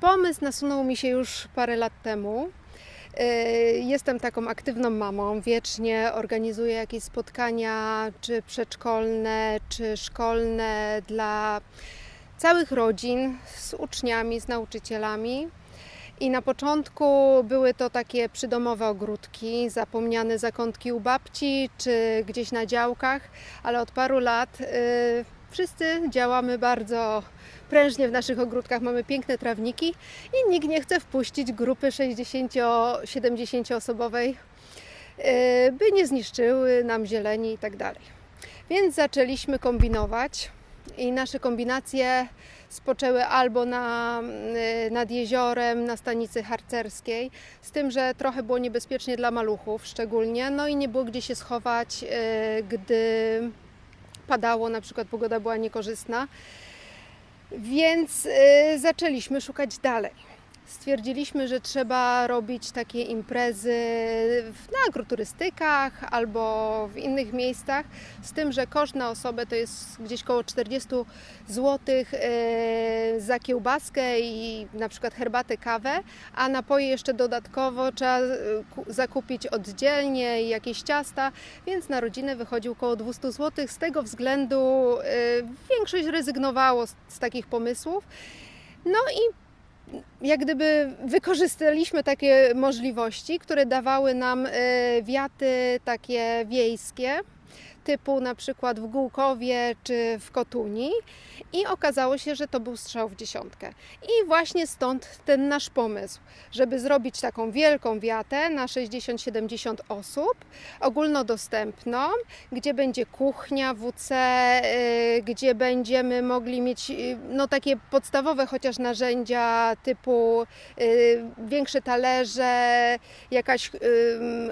Pomysł nasunął mi się już parę lat temu. Yy, Jestem taką aktywną mamą, wiecznie organizuję jakieś spotkania, czy przedszkolne, czy szkolne dla całych rodzin, z uczniami, z nauczycielami. I na początku były to takie przydomowe ogródki, zapomniane zakątki u babci, czy gdzieś na działkach, ale od paru lat yy, wszyscy działamy bardzo prężnie w naszych ogródkach, mamy piękne trawniki i nikt nie chce wpuścić grupy 60-70 osobowej, yy, by nie zniszczyły nam zieleni i tak dalej. Więc zaczęliśmy kombinować i nasze kombinacje spoczęły albo na, y, nad jeziorem, na stanicy harcerskiej, z tym, że trochę było niebezpiecznie dla maluchów szczególnie, no i nie było gdzie się schować, y, gdy padało, na przykład pogoda była niekorzystna. Więc y, zaczęliśmy szukać dalej. Stwierdziliśmy, że trzeba robić takie imprezy na agroturystykach albo w innych miejscach, z tym, że koszt na osobę to jest gdzieś koło 40 zł za kiełbaskę i na przykład herbatę, kawę, a napoje jeszcze dodatkowo trzeba e, ku- zakupić oddzielnie i jakieś ciasta, więc na rodzinę wychodził około 200 zł. Z tego względu e, większość rezygnowało z takich pomysłów. No i jak gdyby wykorzystaliśmy takie możliwości, które dawały nam e, wiaty takie wiejskie, typu na przykład w Gółkowie czy w Kotuni i okazało się, że to był strzał w dziesiątkę. I właśnie stąd ten nasz pomysł, żeby zrobić taką wielką wiatę na 60-70 osób, ogólnodostępną, gdzie będzie kuchnia WC, y, gdzie będziemy mogli mieć y, no, takie podstawowe chociaż narzędzia typu y, większe talerze, jakaś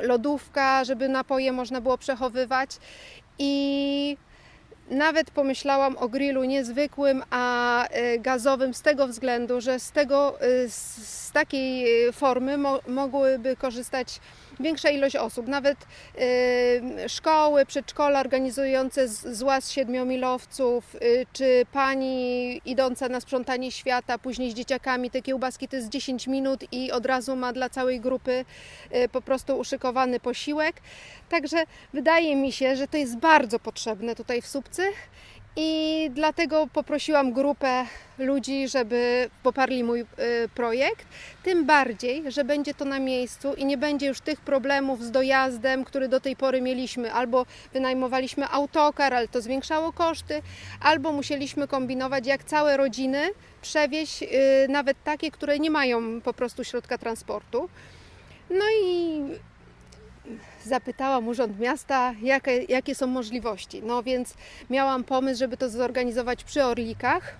lodówka, żeby napoje można było przechowywać. I nawet pomyślałam o grillu niezwykłym, a y, gazowym z tego względu, że z, tego, y, z, takiej y, formy mo, mogłyby korzystać większa ilość osób. Nawet y, szkoły, przedszkola organizujące złaz siedmiomilowców, y, czy pani idąca na sprzątanie świata, później z dzieciakami, te kiełbaski to jest 10 minut i od razu ma dla całej grupy y, po prostu uszykowany posiłek. Także wydaje mi się, że to jest bardzo potrzebne tutaj w Słupcy i dlatego poprosiłam grupę ludzi, żeby poparli mój y, projekt. Tym bardziej, że będzie to na miejscu i nie będzie już tych problemów z dojazdem, który do tej pory mieliśmy. Albo wynajmowaliśmy autokar, ale to zwiększało koszty, albo musieliśmy kombinować, jak całe rodziny przewieźć, y, nawet takie, które nie mają po prostu środka transportu. No i zapytałam Urząd Miasta, jakie, jakie są możliwości. No więc miałam pomysł, żeby to zorganizować przy Orlikach,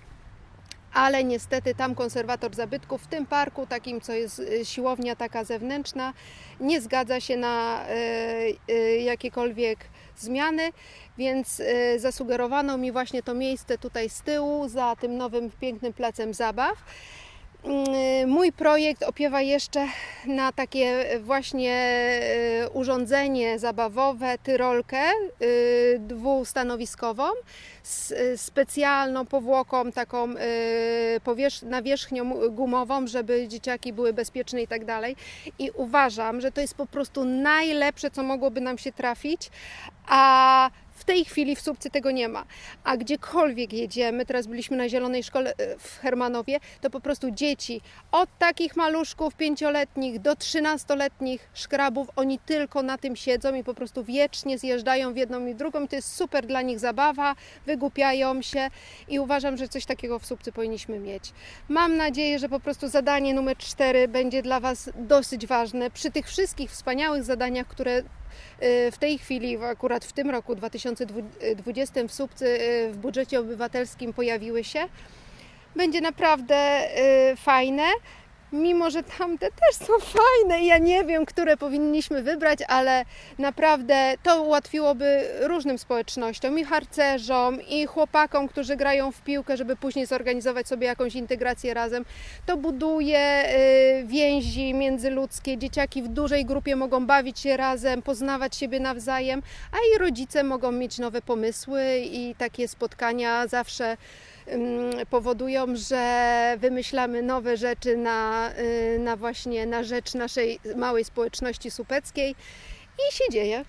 ale niestety tam konserwator zabytków w tym parku, takim co jest y, siłownia taka zewnętrzna, nie zgadza się na y, y, jakiekolwiek zmiany, więc y, zasugerowano mi właśnie to miejsce tutaj z tyłu, za tym nowym pięknym placem zabaw. Mm, Mój projekt opiewa jeszcze na takie właśnie y, urządzenie zabawowe, tyrolkę y, dwustanowiskową z y, specjalną powłoką, taką nawierzchnią gumową, żeby dzieciaki były bezpieczne i tak dalej. I uważam, że to jest po prostu najlepsze, co mogłoby nam się trafić, a w tej chwili w Słupcy tego nie ma. A gdziekolwiek jedziemy, teraz byliśmy na Zielonej Szkole e, w Hermanowie, to po prostu dzieci od takich maluszków pięcioletnich do trzynastoletnich szkrabów, oni tylko na tym siedzą i po prostu wiecznie zjeżdżają w jedną i drugą. I to jest super dla nich zabawa, wygłupiają się i uważam, że coś takiego w Słupcy powinniśmy mieć. Mam nadzieję, że po prostu zadanie numer cztery będzie dla Was dosyć ważne przy tych wszystkich wspaniałych zadaniach, które y, w tej chwili, akurat w tym roku 2020 w Słupcy y, w budżecie obywatelskim pojawiły się. Będzie naprawdę y, fajne. Mimo, że tamte też są fajne i ja nie wiem, które powinniśmy wybrać, ale naprawdę to ułatwiłoby różnym społecznościom, i harcerzom, i chłopakom, którzy grają w piłkę, żeby później zorganizować sobie jakąś integrację razem. To buduje y, więzi międzyludzkie. Dzieciaki w dużej grupie mogą bawić się razem, poznawać siebie nawzajem, a i rodzice mogą mieć nowe pomysły i takie spotkania zawsze powodują, że wymyślamy nowe rzeczy na, y, na właśnie na rzecz naszej małej społeczności supeckiej i się dzieje.